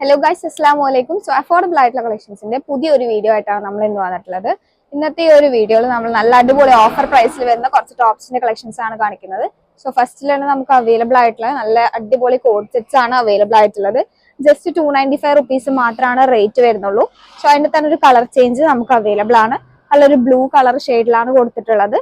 Hello guys അസ്സാം വലൈക്കും so affordable ആയിട്ടുള്ള കളക്ഷൻസിന്റെ പുതിയൊരു വീഡിയോ ആയിട്ടാണ് നമ്മൾ ഇന്ന് വന്നിട്ടുള്ളത്. ഇന്നത്തെ ഈ ഒരു വീഡിയോയിൽ നമ്മൾ നല്ല അടിപൊളി ഓഫർ പ്രൈസിൽ വരുന്ന കുറച്ച് ടോപ്സിന്റെ കളക്ഷൻസ് ആണ് കാണിക്കുന്നത്. സോ ഫസ്റ്റിൽ തന്നെ നമുക്ക് അവൈലബിൾ ആയിട്ടുള്ള നല്ല അടിപൊളി കോഡ് സെറ്റ്സ് ആണ് അവൈലബിൾ ആയിട്ടുള്ളത്. Just two ninety five rupees മാത്രമാണ് റേറ്റ് വരുന്നുള്ളൂ. സോ അതിന്റെ തന്നെ ഒരു കളർ ചേഞ്ച് നമുക്ക് അവൈലബിൾ ആണ്. നല്ലൊരു ബ്ലൂ കളർ ഷെയ്ഡിലാണ് കൊടുത്തിട്ടുള്ളത്.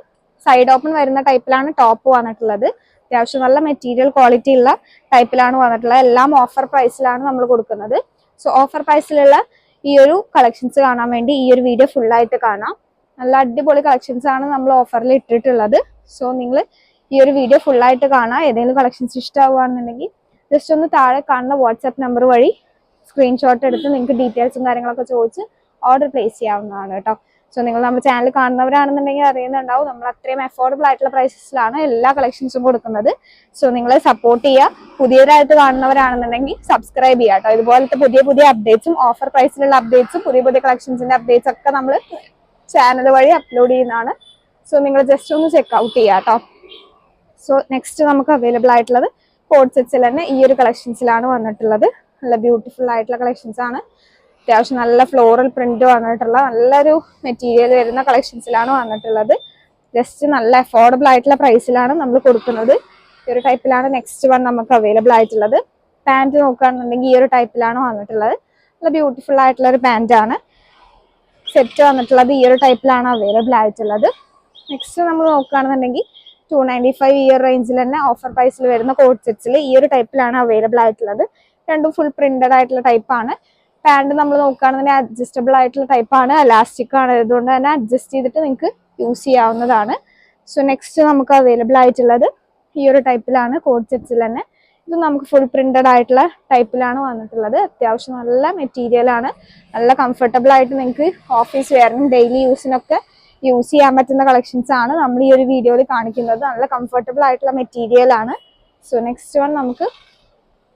സൈഡ് ഓപ്പൺ വരുന്ന ടൈപ്പിലാണ് ടോപ്പ് വന്നിട്ടുള്ളത്. അത്യാവശ്യം നല്ല മെറ്റീരിയൽ ക്വാളിറ്റി ഉള്ള ടൈപ്പിലാണ് വന്നിട്ടുള്ളത്. എല്ലാം ഓഫർ പ്രൈസിലാണ് നമ്മൾ കൊടുക്കുന്നത്. സോ ഓഫർ പ്രൈസിലുള്ള ഈ ഒരു കളക്ഷൻസ് കാണാൻ വേണ്ടി ഈ ഒരു വീഡിയോ ഫുൾ ആയിട്ട് കാണാം. നല്ല അടിപൊളി കളക്ഷൻസ് ആണ് നമ്മൾ ഓഫറിൽ ഇട്ടിട്ടുള്ളത്. സോ നിങ്ങൾ ഈ ഒരു വീഡിയോ ഫുൾ ആയിട്ട് കാണാം. ഏതെങ്കിലും കളക്ഷൻസ് ഇഷ്ടമാവുകയാണെന്നുണ്ടെങ്കിൽ ജസ്റ്റ് ഒന്ന് താഴെ കാണുന്ന വാട്സാപ്പ് നമ്പർ വഴി സ്ക്രീൻഷോട്ട് എടുത്ത് നിങ്ങൾക്ക് ഡീറ്റെയിൽസും കാര്യങ്ങളൊക്കെ ചോദിച്ച് ഓർഡർ പ്ലേസ് ചെയ്യാവുന്നതാണ് കേട്ടോ. സോ നിങ്ങൾ നമ്മുടെ ചാനൽ കാണുന്നവരാണെന്നുണ്ടെങ്കിൽ അറിയുന്നുണ്ടാവും. നമ്മൾ അത്രയും അഫോർഡബിൾ ആയിട്ടുള്ള പ്രൈസസിലാണ് എല്ലാ കളക്ഷൻസും കൊടുക്കുന്നത്. സോ നിങ്ങളെ സപ്പോർട്ട് ചെയ്യുക. പുതിയതായിട്ട് കാണുന്നവരാണെന്നുണ്ടെങ്കിൽ സബ്സ്ക്രൈബ് ചെയ്യുക കേട്ടോ ഇതുപോലത്തെ പുതിയ പുതിയ അപ്ഡേറ്റ്സും ഓഫർ പ്രൈസിലുള്ള അപ്ഡേറ്റ്സും പുതിയ പുതിയ കളക്ഷൻസിന്റെ അപ്ഡേറ്റ്സ് ഒക്കെ നമ്മൾ ചാനൽ വഴി അപ്ലോഡ് ചെയ്യുന്നതാണ്. സോ നിങ്ങൾ ജസ്റ്റ് ഒന്ന് ചെക്ക് ഔട്ട് ചെയ്യുക കേട്ടോ സോ നെക്സ്റ്റ് നമുക്ക് അവൈലബിൾ ആയിട്ടുള്ളത് കോഡ് സെറ്റ്സിൽ തന്നെ ഈ ഒരു കളക്ഷൻസിലാണ് വന്നിട്ടുള്ളത്. നല്ല ബ്യൂട്ടിഫുൾ ആയിട്ടുള്ള കളക്ഷൻസ് ആണ്. അത്യാവശ്യം നല്ല ഫ്ലോറൽ പ്രിന്റ് വന്നിട്ടുള്ള നല്ലൊരു മെറ്റീരിയൽ വരുന്ന കളക്ഷൻസിലാണ് വന്നിട്ടുള്ളത്. ജസ്റ്റ് നല്ല അഫോർഡബിൾ ആയിട്ടുള്ള പ്രൈസിലാണ് നമ്മൾ കൊടുക്കുന്നത്. ഈ ഒരു ടൈപ്പിലാണ് നെക്സ്റ്റ് വൺ നമുക്ക് അവൈലബിൾ ആയിട്ടുള്ളത്. പാന്റ് നോക്കുകയാണെന്നുണ്ടെങ്കിൽ ഈ ഒരു ടൈപ്പിലാണ് വന്നിട്ടുള്ളത്. നല്ല ബ്യൂട്ടിഫുൾ ആയിട്ടുള്ള ഒരു പാന്റാണ് സെറ്റ് വന്നിട്ടുള്ളത് ഈ ഒരു ടൈപ്പിലാണ് അവൈലബിൾ ആയിട്ടുള്ളത്. നെക്സ്റ്റ് നമ്മൾ നോക്കുകയാണെന്നുണ്ടെങ്കിൽ ടു നയന്റി ഫൈവ് ഇയർ റേഞ്ചിൽ തന്നെ ഓഫർ പ്രൈസിൽ വരുന്ന കോഡ് സെറ്റ്സിൽ ഈ ഒരു ടൈപ്പിലാണ് അവൈലബിൾ ആയിട്ടുള്ളത്. രണ്ടും ഫുൾ പ്രിന്റഡ് ആയിട്ടുള്ള ടൈപ്പാണ് പാന്റ് നമ്മൾ നോക്കുകയാണെന്നുണ്ടെങ്കിൽ അഡ്ജസ്റ്റബിൾ ആയിട്ടുള്ള ടൈപ്പാണ് അലാസ്റ്റിക് ആണ്. അതുകൊണ്ട് തന്നെ അഡ്ജസ്റ്റ് ചെയ്തിട്ട് നിങ്ങൾക്ക് യൂസ് ചെയ്യാവുന്നതാണ്. സോ നെക്സ്റ്റ് നമുക്ക് അവൈലബിൾ ആയിട്ടുള്ളത് ഈ ഒരു ടൈപ്പിലാണ് കോഡ് സെറ്റ്സിൽ തന്നെ. ഇത് നമുക്ക് ഫുൾ പ്രിന്റഡ് ആയിട്ടുള്ള ടൈപ്പിലാണ് വന്നിട്ടുള്ളത്. അത്യാവശ്യം നല്ല മെറ്റീരിയൽ ആണ്. നല്ല കംഫർട്ടബിൾ ആയിട്ട് നിങ്ങൾക്ക് ഓഫീസ് വെയറിനും ഡെയിലി യൂസിനൊക്കെ യൂസ് ചെയ്യാൻ പറ്റുന്ന കളക്ഷൻസ് ആണ് നമ്മൾ ഈ ഒരു വീഡിയോയിൽ കാണിക്കുന്നത്. നല്ല കംഫർട്ടബിൾ ആയിട്ടുള്ള മെറ്റീരിയൽ ആണ്. സോ നെക്സ്റ്റ് വൺ നമുക്ക്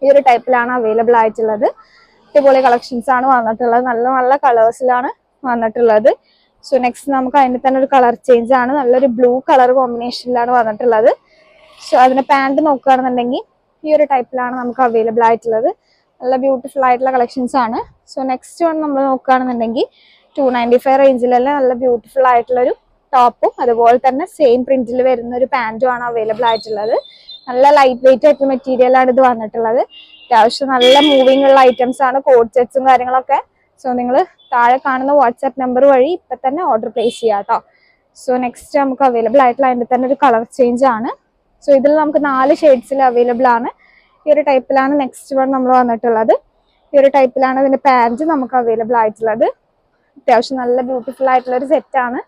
ഈ ഒരു ടൈപ്പിലാണ് അവൈലബിൾ ആയിട്ടുള്ളത്. അടിപൊളി കളക്ഷൻസ് ആണ് വന്നിട്ടുള്ളത്. നല്ല നല്ല കളേഴ്സിലാണ് വന്നിട്ടുള്ളത്. സോ നെക്സ്റ്റ് നമുക്ക് അതിന് തന്നെ ഒരു കളർ ചേഞ്ച് ആണ്. നല്ലൊരു ബ്ലൂ കളർ കോമ്പിനേഷനിലാണ് വന്നിട്ടുള്ളത്. സോ അതിന്റെ പാന്റ് നോക്കുകയാണെന്നുണ്ടെങ്കിൽ ഈ ഒരു ടൈപ്പിലാണ് നമുക്ക് അവൈലബിൾ ആയിട്ടുള്ളത്. നല്ല ബ്യൂട്ടിഫുൾ ആയിട്ടുള്ള കളക്ഷൻസ് ആണ്. സോ നെക്സ്റ്റ് വൺ നമ്മൾ നോക്കുകയാണെന്നുണ്ടെങ്കിൽ ടു നയന്റി ഫൈവ് റേഞ്ചിലെല്ലാം നല്ല ബ്യൂട്ടിഫുൾ ആയിട്ടുള്ളൊരു ടോപ്പും അതുപോലെ തന്നെ സെയിം പ്രിന്റിൽ വരുന്ന ഒരു പാന്റും ആണ് അവൈലബിൾ ആയിട്ടുള്ളത്. നല്ല ലൈറ്റ് വെയിറ്റ് ആയിട്ടുള്ള മെറ്റീരിയലാണ് ഇത് വന്നിട്ടുള്ളത്. അത്യാവശ്യം നല്ല മൂവിങ് ഉള്ള ഐറ്റംസ് ആണ് കോഡ് സെറ്റ്സും കാര്യങ്ങളൊക്കെ. സോ നിങ്ങൾ താഴെ കാണുന്ന വാട്സാപ്പ് നമ്പർ വഴി ഇപ്പൊ തന്നെ ഓർഡർ പ്ലേസ് ചെയ്യാം കേട്ടോ സോ നെക്സ്റ്റ് നമുക്ക് അവൈലബിൾ ആയിട്ടുള്ള അതിന്റെ തന്നെ ഒരു കളർ ചേഞ്ച് ആണ്. സോ ഇതിൽ നമുക്ക് നാല് ഷെയ്ഡ്സിൽ അവൈലബിൾ ആണ്. ഈ ഒരു ടൈപ്പിലാണ് നെക്സ്റ്റ് വൺ നമ്മൾ വന്നിട്ടുള്ളത്. ഈ ഒരു ടൈപ്പിലാണ് അതിന്റെ പാന്റ് നമുക്ക് അവൈലബിൾ ആയിട്ടുള്ളത്. അത്യാവശ്യം നല്ല ബ്യൂട്ടിഫുൾ ആയിട്ടുള്ള ഒരു സെറ്റ് ആണ്.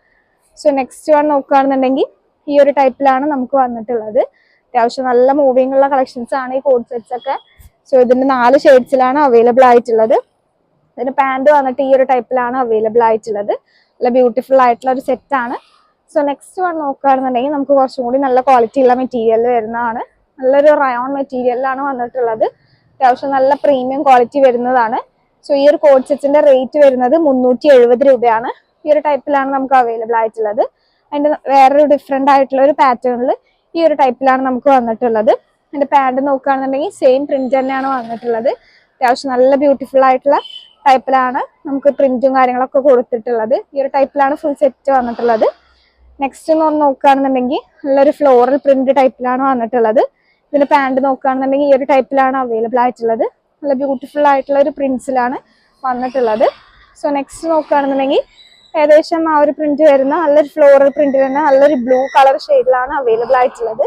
സോ നെക്സ്റ്റ് വൺ നോക്കുകയാണെന്നുണ്ടെങ്കിൽ ഈ ഒരു ടൈപ്പിലാണ് നമുക്ക് വന്നിട്ടുള്ളത്. അത്യാവശ്യം നല്ല മൂവിങ് ഉള്ള കളക്ഷൻസ് ആണ് ഈ കോഡ് സെറ്റ്സ് ഒക്കെ. സോ ഇതിന്റെ നാല് ഷെയ്ഡ്സിലാണ് അവൈലബിൾ ആയിട്ടുള്ളത്. ഇതിന്റെ പാന്റ് വന്നിട്ട് ഈ ഒരു ടൈപ്പിലാണ് അവൈലബിൾ ആയിട്ടുള്ളത്. നല്ല ബ്യൂട്ടിഫുൾ ആയിട്ടുള്ള ഒരു സെറ്റ് ആണ്. സോ നെക്സ്റ്റ് വൺ നോക്കുകയാണെന്നുണ്ടെങ്കിൽ നമുക്ക് കുറച്ചും കൂടി നല്ല ക്വാളിറ്റി ഉള്ള മെറ്റീരിയൽ വരുന്നതാണ്. നല്ലൊരു റയോൺ മെറ്റീരിയലാണ് വന്നിട്ടുള്ളത്. അത്യാവശ്യം നല്ല പ്രീമിയം ക്വാളിറ്റി വരുന്നതാണ്. സോ ഈ ഒരു കോഡ് സെറ്റിന്റെ റേറ്റ് വരുന്നത് മുന്നൂറ്റി എഴുപത് രൂപയാണ്. ഈ ഒരു ടൈപ്പിലാണ് നമുക്ക് അവൈലബിൾ ആയിട്ടുള്ളത്. അതിന്റെ വേറൊരു ഡിഫറെന്റ് ആയിട്ടുള്ള ഒരു പാറ്റേണിൽ ഈ ഒരു ടൈപ്പിലാണ് നമുക്ക് വന്നിട്ടുള്ളത്. അതിന്റെ പാന്റ് നോക്കുകയാണെന്നുണ്ടെങ്കിൽ സെയിം പ്രിന്റ് തന്നെയാണ് വന്നിട്ടുള്ളത്. അത്യാവശ്യം നല്ല ബ്യൂട്ടിഫുൾ ആയിട്ടുള്ള ടൈപ്പിലാണ് നമുക്ക് പ്രിന്റും കാര്യങ്ങളൊക്കെ കൊടുത്തിട്ടുള്ളത്. ഈ ഒരു ടൈപ്പിലാണ് ഫുൾ സെറ്റ് വന്നിട്ടുള്ളത്. നെക്സ്റ്റ് ഒന്ന് നോക്കുകയാണെന്നുണ്ടെങ്കിൽ നല്ലൊരു ഫ്ലോറൽ പ്രിന്റ് ടൈപ്പിലാണ് വന്നിട്ടുള്ളത്. ഇതിന്റെ പാന്റ് നോക്കുകയാണെന്നുണ്ടെങ്കിൽ ഈ ഒരു ടൈപ്പിലാണ് അവൈലബിൾ ആയിട്ടുള്ളത്. നല്ല ബ്യൂട്ടിഫുൾ ആയിട്ടുള്ള ഒരു പ്രിന്റ്സിലാണ് വന്നിട്ടുള്ളത്. സോ നെക്സ്റ്റ് നോക്കുകയാണെന്നുണ്ടെങ്കിൽ ഏകദേശം ആ ഒരു പ്രിന്റ് വരുന്ന നല്ലൊരു ഫ്ലോറൽ പ്രിന്റ് വരുന്ന നല്ലൊരു ബ്ലൂ കളർ ഷെയ്ഡിലാണ് അവൈലബിൾ ആയിട്ടുള്ളത്.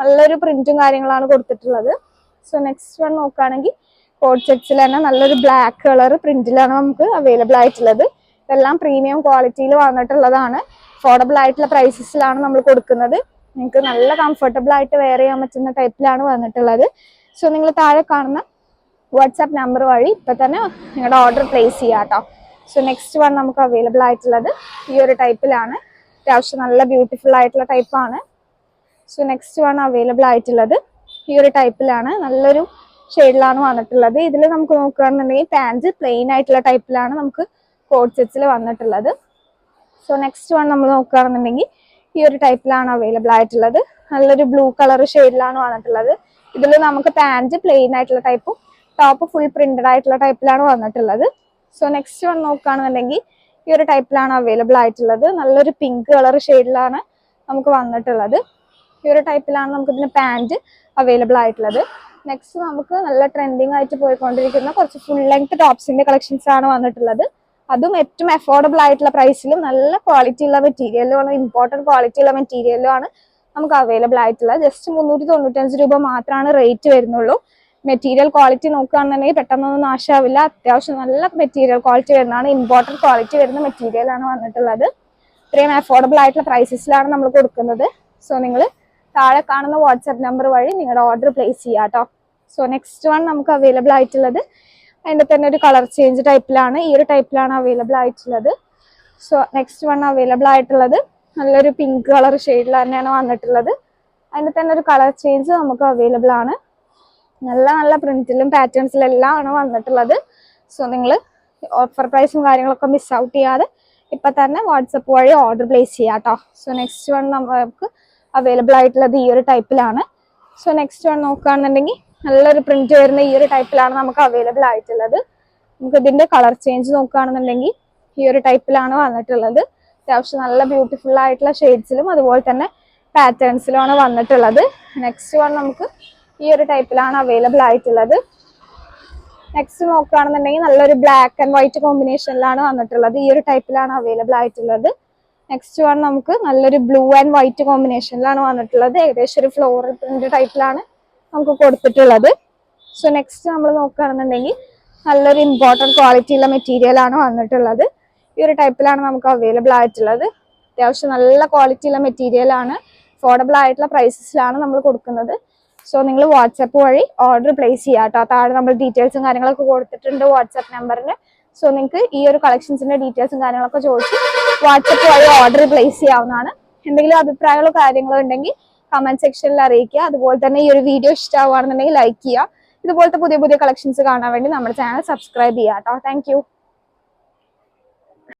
നല്ലൊരു പ്രിന്റും കാര്യങ്ങളാണ് കൊടുത്തിട്ടുള്ളത്. സോ നെക്സ്റ്റ് വൺ നോക്കുകയാണെങ്കിൽ കോഡ് സെറ്റ്സിൽ തന്നെ നല്ലൊരു ബ്ലാക്ക് കളർ പ്രിന്റിലാണ് നമുക്ക് അവൈലബിൾ ആയിട്ടുള്ളത്. ഇതെല്ലാം പ്രീമിയം ക്വാളിറ്റിയിൽ വന്നിട്ടുള്ളതാണ്. അഫോർഡബിൾ ആയിട്ടുള്ള പ്രൈസസിലാണ് നമ്മൾ കൊടുക്കുന്നത്. നിങ്ങൾക്ക് നല്ല കംഫർട്ടബിൾ ആയിട്ട് വെയർ ചെയ്യാൻ പറ്റുന്ന ടൈപ്പിലാണ് വന്നിട്ടുള്ളത്. സോ നിങ്ങൾ താഴെ കാണുന്ന വാട്സാപ്പ് നമ്പർ വഴി ഇപ്പം തന്നെ നിങ്ങളുടെ ഓർഡർ പ്ലേസ് ചെയ്യാം കേട്ടോ. സോ നെക്സ്റ്റ് വൺ നമുക്ക് അവൈലബിൾ ആയിട്ടുള്ളത് ഈ ഒരു ടൈപ്പിലാണ് അത്യാവശ്യം നല്ല ബ്യൂട്ടിഫുൾ ആയിട്ടുള്ള ടൈപ്പാണ് സോ നെക്സ്റ്റ് വൺ അവൈലബിൾ ആയിട്ടുള്ളത് ഈ ഒരു ടൈപ്പിലാണ് നല്ലൊരു ഷെയ്ഡിലാണ് വന്നിട്ടുള്ളത്. ഇതിൽ നമുക്ക് നോക്കുകയാണെന്നുണ്ടെങ്കിൽ പാന്റ് പ്ലെയിൻ ആയിട്ടുള്ള ടൈപ്പിലാണ് നമുക്ക് കോഡ് സെറ്റ്സിൽ വന്നിട്ടുള്ളത്. സോ നെക്സ്റ്റ് വൺ നമ്മൾ നോക്കുകയാണെന്നുണ്ടെങ്കിൽ ഈ ഒരു ടൈപ്പിലാണ് അവൈലബിൾ ആയിട്ടുള്ളത്. നല്ലൊരു ബ്ലൂ കളർ ഷെയ്ഡിലാണ് വന്നിട്ടുള്ളത്. ഇതിൽ നമുക്ക് പാന്റ് പ്ലെയിൻ ആയിട്ടുള്ള ടൈപ്പും ടോപ്പ് ഫുൾ പ്രിന്റഡ് ആയിട്ടുള്ള ടൈപ്പിലാണ് വന്നിട്ടുള്ളത്. സോ നെക്സ്റ്റ് വൺ നോക്കുകയാണെന്നുണ്ടെങ്കിൽ ഈ ഒരു ടൈപ്പിലാണ് അവൈലബിൾ ആയിട്ടുള്ളത്. നല്ലൊരു പിങ്ക് കളർ ഷെയ്ഡിലാണ് നമുക്ക് വന്നിട്ടുള്ളത്. ഈ ഒരു ടൈപ്പിലാണ് നമുക്ക് ഇതിന് പാന്റ് അവൈലബിൾ ആയിട്ടുള്ളത്. നെക്സ്റ്റ് നമുക്ക് നല്ല ട്രെൻഡിങ് ആയിട്ട് പോയിക്കൊണ്ടിരിക്കുന്ന കുറച്ച് ഫുൾ ലെങ്ത് ടോപ്സിന്റെ കളക്ഷൻസ് ആണ് വന്നിട്ടുള്ളത്. അതും ഏറ്റവും അഫോർഡബിൾ ആയിട്ടുള്ള പ്രൈസിലും നല്ല ക്വാളിറ്റി ഉള്ള മെറ്റീരിയലും ആണ് ഇമ്പോർട്ടന്റ് ക്വാളിറ്റി ഉള്ള മെറ്റീരിയലും ആണ് നമുക്ക് അവൈലബിൾ ആയിട്ടുള്ളത്. ജസ്റ്റ് മുന്നൂറ്റി തൊണ്ണൂറ്റഞ്ച് രൂപ മാത്രമാണ് റേറ്റ് വരുന്നുള്ളൂ. മെറ്റീരിയൽ ക്വാളിറ്റി നോക്കുകയാണെന്നുണ്ടെങ്കിൽ പെട്ടെന്നൊന്നും നാശമാവില്ല അത്യാവശ്യം നല്ല മെറ്റീരിയൽ ക്വാളിറ്റി വരുന്നതാണ് ഇമ്പോർട്ടന്റ് ക്വാളിറ്റി വരുന്ന മെറ്റീരിയലാണ് വന്നിട്ടുള്ളത്. ഇത്രയും അഫോർഡബിൾ ആയിട്ടുള്ള പ്രൈസസിലാണ് നമ്മൾ കൊടുക്കുന്നത്. സോ നിങ്ങൾ താഴെ കാണുന്ന വാട്സാപ്പ് നമ്പർ വഴി നിങ്ങളുടെ ഓർഡർ പ്ലേസ് ചെയ്യാം കേട്ടോ സോ നെക്സ്റ്റ് വൺ നമുക്ക് അവൈലബിൾ ആയിട്ടുള്ളത് അതിന്റെ തന്നെ ഒരു കളർ ചേഞ്ച് ടൈപ്പിലാണ് ഈ ഒരു ടൈപ്പിലാണ് അവൈലബിൾ ആയിട്ടുള്ളത്. സോ നെക്സ്റ്റ് വൺ അവൈലബിൾ ആയിട്ടുള്ളത് നല്ലൊരു പിങ്ക് കളർ ഷെയ്ഡിൽ തന്നെയാണ് വന്നിട്ടുള്ളത്. അതിന്റെ തന്നെ ഒരു കളർ ചേഞ്ച് നമുക്ക് അവൈലബിൾ ആണ്. നല്ല നല്ല പ്രിന്റിലും പാറ്റേൺസിലും എല്ലാം ആണ് വന്നിട്ടുള്ളത്. സോ നിങ്ങൾ ഓഫർ പ്രൈസും കാര്യങ്ങളൊക്കെ മിസ് ഔട്ട് ചെയ്യാതെ ഇപ്പം തന്നെ വാട്സപ്പ് വഴി ഓർഡർ പ്ലേസ് ചെയ്യാം കേട്ടോ സോ നെക്സ്റ്റ് വൺ നമുക്ക് അവൈലബിൾ ആയിട്ടുള്ളത് ഈ ഒരു ടൈപ്പിലാണ് സോ നെക്സ്റ്റ് വൺ നോക്കുകയാണെന്നുണ്ടെങ്കിൽ നല്ലൊരു പ്രിന്റ് വരുന്ന ഈ ഒരു ടൈപ്പിലാണ് നമുക്ക് അവൈലബിൾ ആയിട്ടുള്ളത്. നമുക്ക് ഇതിന്റെ കളർ ചേഞ്ച് നോക്കുകയാണെന്നുണ്ടെങ്കിൽ ഈ ഒരു ടൈപ്പിലാണ് വന്നിട്ടുള്ളത്. അത്യാവശ്യം നല്ല ബ്യൂട്ടിഫുൾ ആയിട്ടുള്ള ഷെയ്ഡ്സിലും അതുപോലെ തന്നെ പാറ്റേൺസിലുമാണ് വന്നിട്ടുള്ളത്. നെക്സ്റ്റ് വൺ നമുക്ക് ഈ ഒരു ടൈപ്പിലാണ് അവൈലബിൾ ആയിട്ടുള്ളത്. നെക്സ്റ്റ് നോക്കുകയാണെന്നുണ്ടെങ്കിൽ നല്ലൊരു ബ്ലാക്ക് ആൻഡ് വൈറ്റ് കോമ്പിനേഷനിലാണ് വന്നിട്ടുള്ളത്. ഈ ഒരു ടൈപ്പിലാണ് അവൈലബിൾ ആയിട്ടുള്ളത്. നെക്സ്റ്റ് വൺ നമുക്ക് നല്ലൊരു ബ്ലൂ ആൻഡ് വൈറ്റ് കോമ്പിനേഷനിലാണ് വന്നിട്ടുള്ളത്. ഏകദേശം ഒരു ഫ്ലോറൽ പ്രിന്റ് ടൈപ്പിലാണ് നമുക്ക് കൊടുത്തിട്ടുള്ളത്. സോ നെക്സ്റ്റ് നമ്മൾ നോക്കുകയാണെന്നുണ്ടെങ്കിൽ നല്ലൊരു ഇമ്പോർട്ടന്റ് ക്വാളിറ്റി ഉള്ള മെറ്റീരിയൽ ആണ് വന്നിട്ടുള്ളത്. ഈ ഒരു ടൈപ്പിലാണ് നമുക്ക് അവൈലബിൾ ആയിട്ടുള്ളത്. അത്യാവശ്യം നല്ല ക്വാളിറ്റി ഉള്ള മെറ്റീരിയൽ ആണ്. അഫോർഡബിൾ ആയിട്ടുള്ള പ്രൈസസിലാണ് നമ്മൾ കൊടുക്കുന്നത്. സോ നിങ്ങൾ വാട്സപ്പ് വഴി ഓർഡർ പ്ലേസ് ചെയ്യാം കേട്ടോ താഴെ നമ്മൾ ഡീറ്റെയിൽസും കാര്യങ്ങളൊക്കെ കൊടുത്തിട്ടുണ്ട് വാട്സപ്പ് നമ്പറിന് സോ നിങ്ങൾക്ക് ഈ ഒരു കളക്ഷൻസിന്റെ ഡീറ്റെയിൽസും കാര്യങ്ങളൊക്കെ ചോദിച്ച് വാട്സപ്പ് വഴി ഓർഡർ പ്ലേസ് ചെയ്യാവുന്നതാണ്. എന്തെങ്കിലും അഭിപ്രായങ്ങളോ കാര്യങ്ങളോ ഉണ്ടെങ്കിൽ കമന്റ് സെക്ഷനിൽ അറിയിക്കുക. അതുപോലെ തന്നെ ഈ ഒരു വീഡിയോ ഇഷ്ടമാവുകയാണെന്നുണ്ടെങ്കിൽ ലൈക്ക് ചെയ്യുക. ഇതുപോലത്തെ പുതിയ പുതിയ കളക്ഷൻസ് കാണാൻ വേണ്ടി നമ്മുടെ ചാനൽ സബ്സ്ക്രൈബ് ചെയ്യാം കേട്ടോ. താങ്ക്